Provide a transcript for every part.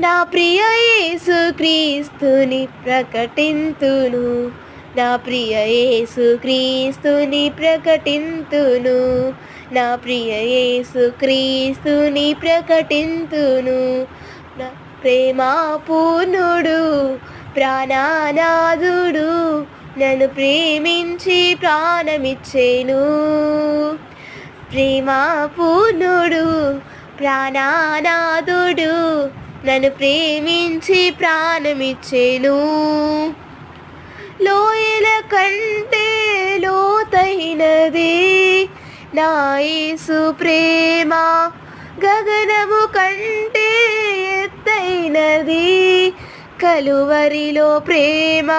నా ప్రియ యేసు క్రీస్తుని ప్రకటింతును. నా ప్రియ యేసు క్రీస్తుని ప్రకటింతును. నా ప్రియ యేసు క్రీస్తుని ప్రకటింతును. నా ప్రేమా పూర్ణుడు నన్ను ప్రేమించి ప్రాణమిచ్చేను. ప్రేమా పూర్ణుడు నన్ను ప్రేమించి ప్రాణమిచ్చేను. లోయల కంటే లోతైనది నాయసు ప్రేమ. గగనము కంటే ఎత్తైనది కలువరిలో ప్రేమ.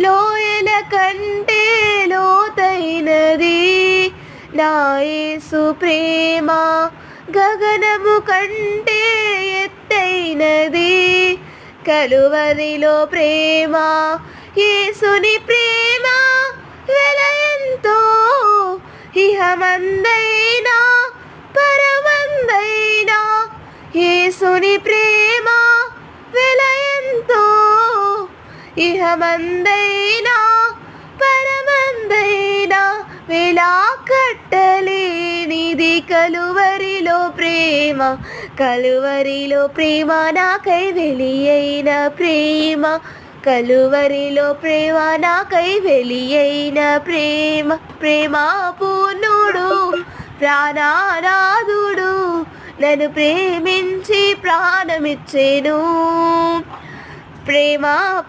లోయల కంటే లోతైనది నాయసు ప్రేమ. గగనము కంటే కలిగినది కలువరిలో ప్రేమ యేసుని ప్రేమ వెలయంతో ఇహమందైనా పరమందైనా యేసుని ప్రేమ వెలయంతో ఇహమందైనా పరమందైనా వేలా కట్టలేనిది కలువరిలో ప్రేమ కలువరిలో ప్రేమ నాకై వెలియైన ప్రేమ. కలువరిలో ప్రేమ నాకై వెలియైన ప్రేమ. ప్రేమ పూర్ణుడు ప్రాణానాథుడు నన్ను ప్రేమించి ప్రాణమిచ్చేను. ప్రేమ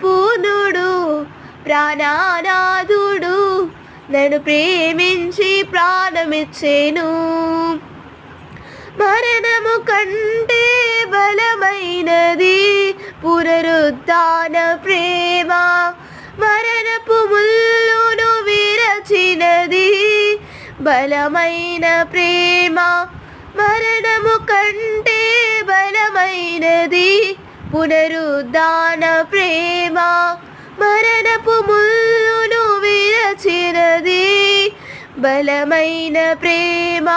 పూర్ణుడు ప్రాణానాథుడు నన్ను ప్రేమించి ప్రాణమిచ్చేను. మరణము కంటే బలమైనది పునరుద్ధాన ప్రేమ మరణపు ముల్లును విరచినది బలమైన ప్రేమ మరణము కంటే బలమైనది పునరుద్ధాన ప్రేమ మరణపు ముల్లును విరచినది బలమైన ప్రేమ